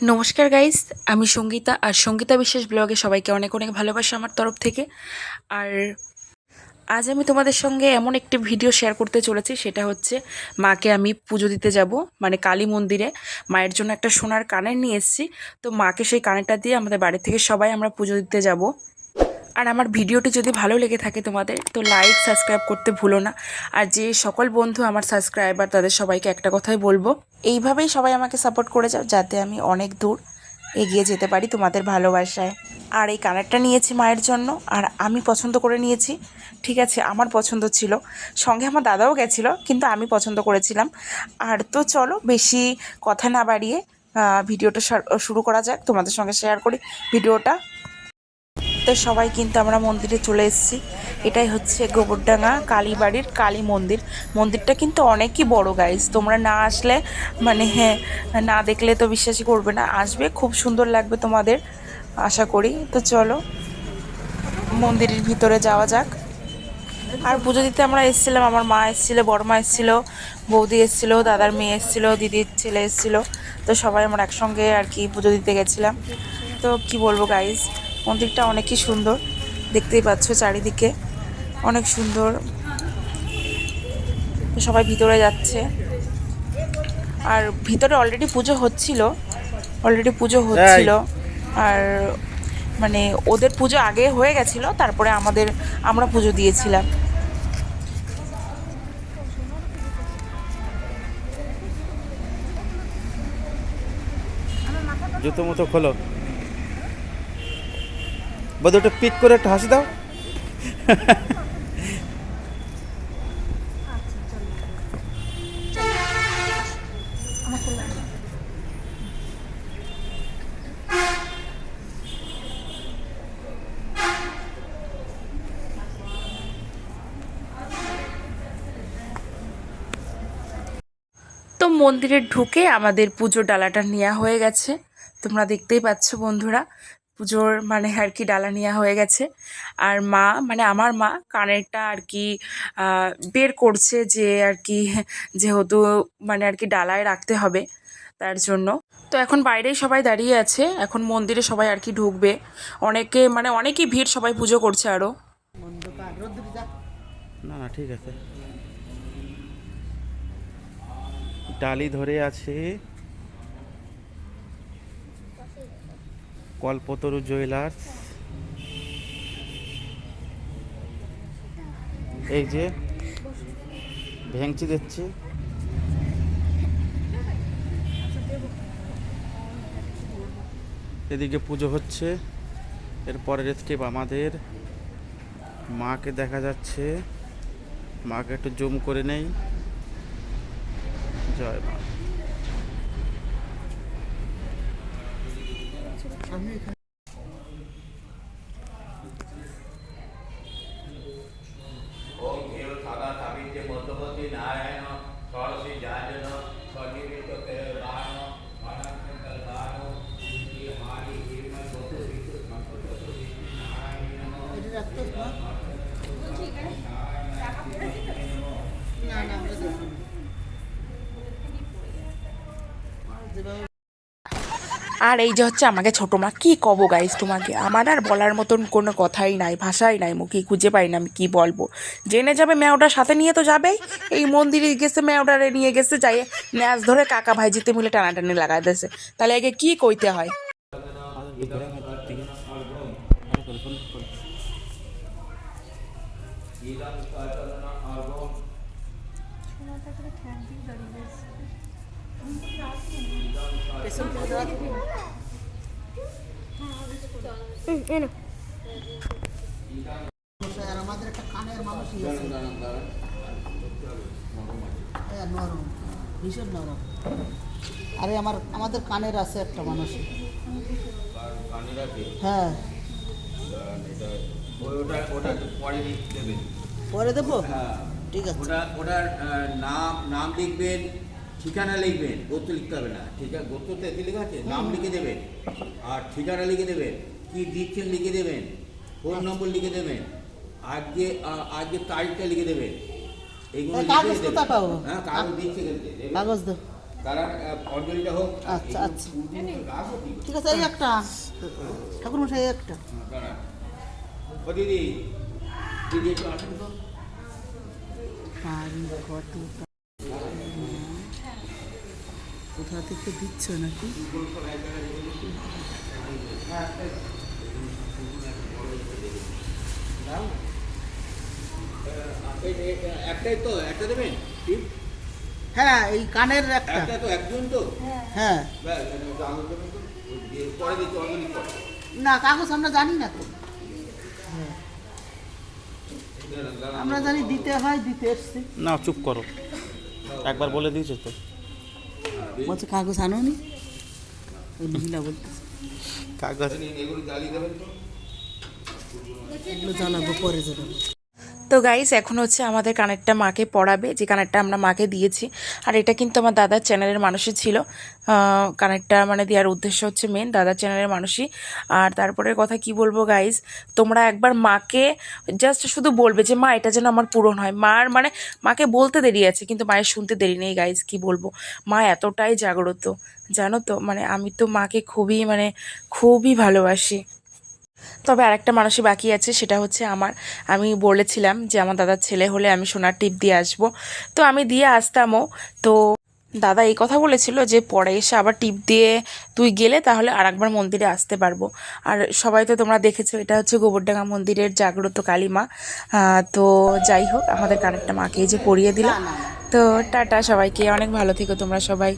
নমস্কার গাইস আমি সঙ্গীতা আর সঙ্গীতা বিশ্বাস ব্লগে সবাইকে অনেক অনেক ভালোবাসা আমার তরফ থেকে। আর আজ আমি তোমাদের সঙ্গে এমন একটি ভিডিও শেয়ার করতে চলেছি, সেটা হচ্ছে মাকে আমি পুজো দিতে যাব মানে কালী মন্দিরে। মায়ের জন্য একটা সোনার কানের নিয়ে এসেছি, তো মাকে সেই কানেরটা দিয়ে আমাদের বাড়ি থেকে সবাই আমরা পুজো দিতে যাব। আর আমার ভিডিওটি যদি ভালো লেগে থাকে তোমাদের, তো লাইক সাবস্ক্রাইব করতে ভুলো না। আর যে সকল বন্ধু আমার সাবস্ক্রাইবার তাদের সবাইকে একটা কথাই বলব, এইভাবেই সবাই আমাকে সাপোর্ট করে যাও, যাতে আমি অনেক দূর এগিয়ে যেতে পারি তোমাদের ভালোবাসায়। আর এই কানেরটা নিয়েছি মায়ের জন্য, আর আমি পছন্দ করে নিয়েছি, ঠিক আছে, আমার পছন্দ ছিল। সঙ্গে আমার দাদাও গেছিল, কিন্তু আমি পছন্দ করেছিলাম। আর তো চলো, বেশি কথা না বাড়িয়ে ভিডিওটা শুরু করা যাক, তোমাদের সঙ্গে শেয়ার করি। ভিডিওটা তো সবাই কিন্তু আমরা মন্দিরে চলে এসেছি। এটাই হচ্ছে গোবরডাঙ্গা, কালীবাড়ির কালী মন্দির। মন্দিরটা কিন্তু অনেকই বড় গাইজ তোমরা না আসলে মানে হ্যাঁ না দেখলে তো বিশ্বাসই করবে না। আসবে, খুব সুন্দর লাগবে তোমাদের, আশা করি। তো চলো, মন্দিরের ভিতরে যাওয়া যাক। আর পুজো দিতে আমরা এসেছিলাম, আমার মা এসেছিল, বড় মা এসেছিল, বৌদি এসেছিল, দাদার মেয়ে এসেছিল, দিদির ছেলে এসেছিল। তো সবাই আমরা একসঙ্গে আর কি পুজো দিতে গেছিলাম। তো কি বলব গাইজ মন্দিরটা অনেকই সুন্দর। দেখতেই পাচ্ছ চারিদিকে। অনেক সুন্দর। সবাই ভিতরে যাচ্ছে। আর ভিতরে অলরেডি পুজো হচ্ছিল। অলরেডি পুজো হচ্ছিল। আর মানে ওদের পুজো আগে হয়ে গেছিল তারপরে আমাদের আমরা পুজো দিয়েছিলাম। জুতো মতো খোলো। বোধ ওটা পিক করে একটা হাসি দাও। তো মন্দিরে ঢুকে আমাদের পুজোর ডালাটা নেওয়া হয়ে গেছে। তোমরা দেখতেই পাচ্ছ বন্ধুরা পুজোর মানে আর কি ডালা নেওয়া হয়ে গেছে। আর মা মানে আমার মা কানেরটা আর কি বের করছে যে আর কি, যেহেতু মানে আর কি ডালায় রাখতে হবে তার জন্য। তো এখন বাইরেই সবাই দাঁড়িয়ে আছে, এখন মন্দিরে সবাই আর কি ঢুকবে। অনেকে মানে অনেকই ভিড় সবাই পুজো করছে আরও না না, ঠিক আছে। ডালি ধরে আছে। কল্পতরু জুয়েলার্স। এই যে, ভেঙচি দিচ্ছে। এদিকে পুজো হচ্ছে। এর পরের স্টেপ আমাদের। মাকে দেখা যাচ্ছে। মাকে একটু জুম করে নেই। জয় মা। ওম হেয় সদা সাবিত্রে মধ্যবর্তী নারায়ণ আর এই যে হচ্ছে আমাকে ছোটো মা, কী কব গাইস তোমাকে? আমার আর বলার মতন কোনো কথাই নাই, ভাষাই নাই মুখে খুঁজে পাই না আমি কী বলব। জেনে যাবে মেয়েটার সাথে নিয়ে তো যাবেই। এই মন্দিরে গেছে, মেয়েটারে নিয়ে গেছে যাই ন্যাস ধরে কাকা ভাই জিতে মিলে টানাটানি লাগাই দিয়েছে। তাহলে একে কী কইতে হয়? আমাদের একটা কানের হ্যাঁ নরম ভীষণ নরম। আরে আমার আমাদের কানের আছে একটা মানুষ। হ্যাঁ। ওটা ওটা পরে দেবো? হ্যাঁ। ঠিক আছে। ওটা ওটার নাম নাম লিখবেন। ঠিকানা লিখবেন গোত্র লিখতে হবে না। ঠিক আছে গোত্র তো এতে লেখা আছে? নাম লিখে দেবেন আর ঠিকানা লিখে দেবেন কি দিচ্ছেন লিখে দেবেন ফোন নম্বর লিখে দেবেন আজকে আজকে তারিখটা লিখে দেবেন এইগুলো লিখে কাগজ দেবেন। কোথায় পাবো? হ্যাঁ কাগজ দিচ্ছে কাগজ দো। তারা আহ, অঞ্জলিটা হোক। আচ্ছা, আচ্ছা। কি? ঠিক আছে এই একটা। ঠাকুর মশাই একটা। হ্যাঁ। ও দিদি দিদি একটু আসুন তো। কোথা থেকে দিচ্ছ নাকি? একটাই তো একটা দেবেন? হ্যাঁ এই কানের একটা। তো একজন তো? হ্যাঁ। পরে না কাগজ আমরা জানি না তো। দাঁড়ান। আমরা জানি দিতে হয় দিতে এসছি। না চুপ করো। একবার বলে দিয়েছে তো। বলছে কাগজ আনো নি মহিলা বলতে কাগজ। এগুলো জানাব পরে জানাব তো গাইস এখন হচ্ছে আমাদের কানেরটা মাকে পড়াবে, যে কানেরটা আমরা মাকে দিয়েছি। আর এটা কিন্তু আমার দাদার চ্যানেলের মানুষই ছিল। কানেরটা মানে দেওয়ার উদ্দেশ্য হচ্ছে মেন দাদার চ্যানেলের মানুষই। আর তারপরের কথা কি বলব গাইস তোমরা একবার মাকে জাস্ট শুধু বলবে যে, মা, এটা যেন আমার পূরণ হয়। মার মানে মাকে বলতে দেরি আছে, কিন্তু মায়ের শুনতে দেরি নেই গাইস কি বলব? মা এতটাই জাগ্রত, জানো তো? মানে আমি তো মাকে খুবই মানে খুবই ভালোবাসি। তবে আরেকটা মানুষই বাকি আছে সেটা হচ্ছে আমার। আমি বলেছিলাম যে আমার দাদার ছেলে হলে আমি সোনার টিপ দিয়ে আসব। তো আমি দিয়ে আসতামও। তো দাদা এই কথা বলেছিল যে পরে এসে আবার টিপ দিয়ে তুই গেলে তাহলে আরেকবার মন্দিরে আসতে পারব। আর সবাই তো তোমরা দেখেছ এটা হচ্ছে গোবরডাঙ্গা মন্দিরের জাগ্রত কালীমা। তো যাই হোক আমাদের কানেরটা মাকে যে পরিয়ে দিলাম। তো টাটা সবাইকে অনেক ভালো থেকো তোমরা সবাই।